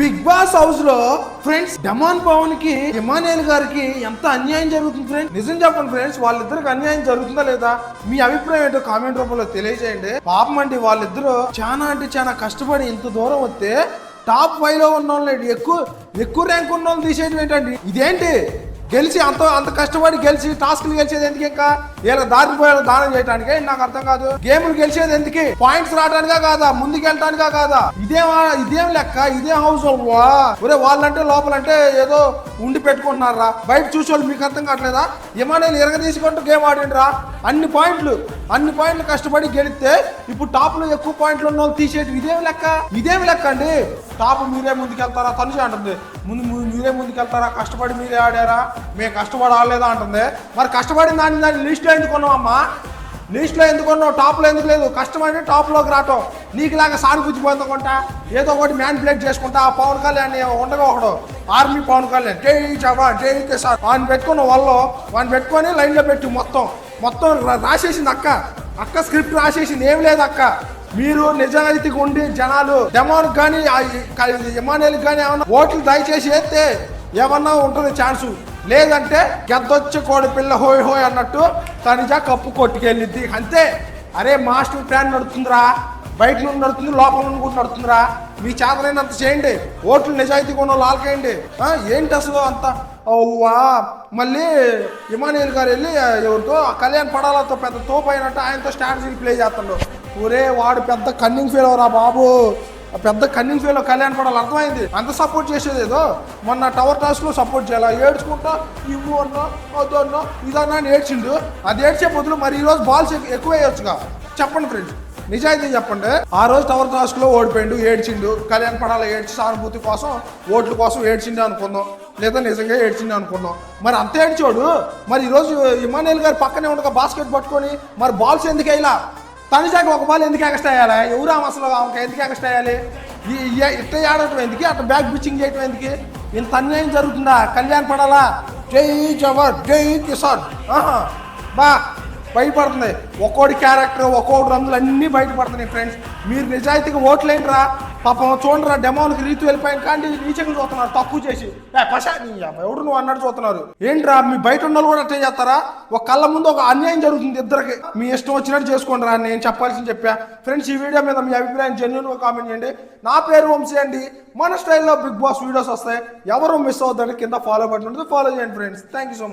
Big Boss హౌస్లో friends demon పవన్కి హిమానియల్ గారికి ఎంత అన్యాయం జరుగుతుంది ఫ్రెండ్స్? నిజం చెప్పండి ఫ్రెండ్స్ వాళ్ళిద్దరికి అన్యాయం జరుగుతుందా లేదా? మీ అభిప్రాయం ఏంటో కామెంట్ రూపంలో తెలియజేయండి. పాపం అండి వాళ్ళిద్దరూ చాలా అంటే చాలా కష్టపడి ఇంత దూరం వస్తే టాప్ ఫైవ్లో ఉన్న వాళ్ళు ఎక్కువ ఎక్కువ ర్యాంక్ ఉన్న వాళ్ళు తీసేయడం ఏంటండి? ఇదేంటి? గెలిచి అంత అంత కష్టపడి గెలిచి టాస్క్లు గెలిచేది ఎందుకు ఇంకా? ఇలా దారి పోయేలా దానం చేయడానికి నాకు అర్థం కాదు. గేమ్లు గెలిచేది ఎందుకు? పాయింట్స్ రావడానికా కాదా? ముందుకు వెళ్ళటానికా కాదా? ఇదేం ఇదేం లెక్క? ఇదేం హౌస్ ఒరే వాళ్ళంటే లోపలంటే ఏదో ఉండి పెట్టుకుంటున్నారా? బయట చూసేవాళ్ళు మీకు అర్థం కావట్లేదా? ఇమానేలు ఎరగ తీసుకుంటూ గేమ్ ఆడిండ్రా? అన్ని పాయింట్లు అన్ని పాయింట్లు కష్టపడి గెలిస్తే ఇప్పుడు టాప్లో ఎక్కువ పాయింట్లు ఉన్న వాళ్ళు తీసేది ఇదేం లెక్క? ఇదేం లెక్క అండి? టాప్ మీరే ముందుకెళ్తారా? తనుజ అంటుంది. ముందు మీరే ముందుకెళ్తారా? కష్టపడి మీరే ఆడారా? మేము కష్టపడి ఆడలేదా అంటుంది. మరి కష్టపడిన దాన్ని దాన్ని లిస్ట్లో ఎందుకున్నావమ్మా లిస్ట్లో ఎందుకున్నావు టాప్లో ఎందుకు లేదు? కష్టపడి టాప్లోకి రావటం. నీకులాగా సానుభూతి పొందకుండా ఏదో ఒకటి మ్యాన్పులేట్ చేసుకుంటా. ఆ పవన్ కళ్యాణ్ ఉండగా ఒకడు. ఆర్మీ పవన్ కళ్యాణ్. జై జవాన్ జై కిసాన్. వాడిని పెట్టుకున్న వాళ్ళు వాడిని పెట్టుకొని లైన్లో పెట్టి మొత్తం. మొత్తం రాసేసింది అక్క. అక్క స్క్రిప్ట్ రాసేసింది. ఏం లేదు అక్క. మీరు నిజాయితీగా ఉండి జనాలు డెమాన్ కానీ ఇమానేల్ కానీ ఏమన్నా ఓట్లు దయచేసి వేస్తే ఏమన్నా ఉంటుంది ఛాన్సు. లేదంటే గెద్దొచ్చి కోడి పిల్ల హోయ్ హోయ్ అన్నట్టు తనిజా కప్పు కొట్టుకెళ్ళిద్ది. అంతే. అరే మాస్టర్ ప్లాన్ నడుతుందిరా. బయట నుండి నడుతుంది లోపల నుండి కూడా నడుతుందిరా. మీ చేతలైనంత చేయండి. ఓట్లు నిజాయితీగా ఉన్న లాల్కేయండి ఏంటి అసలు అంత? ఓవా మళ్ళీ ఇమానియల్ గారు వెళ్ళి ఎవరితో కళ్యాణ్ పడాలతో పెద్ద తోపు అయినట్టు ఆయనతో స్ట్రాటజీలు ప్లే చేస్తున్నాడు ఒరే వాడు పెద్ద కన్నింగ్ ఫెయిల్ రా బాబు. పెద్ద కన్నింగ్ ఫీల్ కళ్యాణ్ పడాలి అర్థమైంది? అంత సపోర్ట్ చేసేది ఏదో? మొన్న టవర్ టాస్లో సపోర్ట్ చేయాలి? ఏడ్చుకుంటా ఇవ్వు అన్నా వద్దు అన్నా ఇదన్నా అని ఏడ్చిండు. అది ఏడ్చే బదులు మరి ఈ రోజు బాల్స్ ఎక్కువ వేయొచ్చుగా చెప్పండి ఫ్రెండ్స్ నిజాయితీ చెప్పండి. ఆ రోజు టవర్ టాస్క్లో ఓడిపోయిండు ఏడ్చిండు. కళ్యాణ్ పడాల ఏడ్చి సానుభూతి కోసం ఓట్ల కోసం ఏడ్చిండు అనుకుందాం లేదా నిజంగా ఏడ్చిండు అనుకుందాం మరి అంత ఏడ్చోడు? మరి ఈరోజు ఇమానుయల్ గారు పక్కనే ఉండగా బాస్కెట్ పట్టుకొని మరి బాల్స్ ఎందుకు వేయాల? తనిజాకి ఒక బాల్ ఎందుకు ఎగస్ట్ అయ్యాలి ఎవరు ఆమె అసలు ఆమెకి ఎందుకు ఎగస్ట్ అయ్యాలి ఇట్ట ఆడటం ఎందుకు? అట్లా బ్యాక్ పిచ్చింగ్ చేయటం ఎందుకు? ఇంత అన్యాయం జరుగుతుందా? కళ్యాణ్ పడాలా? జై జవర్ జై కిసాన్. ఆహా. బా బయటపడుతుంది ఒక్కోడి క్యారెక్టర్ ఒక్కోటి రంగులు అన్నీ బయటపడుతున్నాయి ఫ్రెండ్స్ మీరు నిజాయితీగా ఓట్లేంట్రా? పాపం చూడరా డెమోన్కి రీతి వెళ్ళిపోయిన కానీ నీచంగా చూస్తున్నారు తక్కువ చేసి. పశా నీ అబ్బా, ఎవడు నువ్వు అన్నట్టు చూస్తున్నారు? ఏంట్రా మీ బయట ఉన్న వాళ్ళు కూడా అట్టే చేస్తారా? ఒక కళ్ళ ముందు ఒక అన్యాయం జరుగుతుంది ఇద్దరికి. మీ ఇష్టం వచ్చినట్టు చేసుకోండి రా నేను చెప్పాల్సింది చెప్పా. ఫ్రెండ్స్ ఈ వీడియో మీద మీ అభిప్రాయం జెన్యున్గా కామెంట్ చేయండి. నా పేరు వంశీ అండి. మన స్టైల్లో బిగ్ బాస్ వీడియోస్ వస్తాయి. ఎవరు మిస్ అవుతుందని కింద ఫాలో బటన్ ఉంటుంది. ఫాలో చేయండి friends thank you so much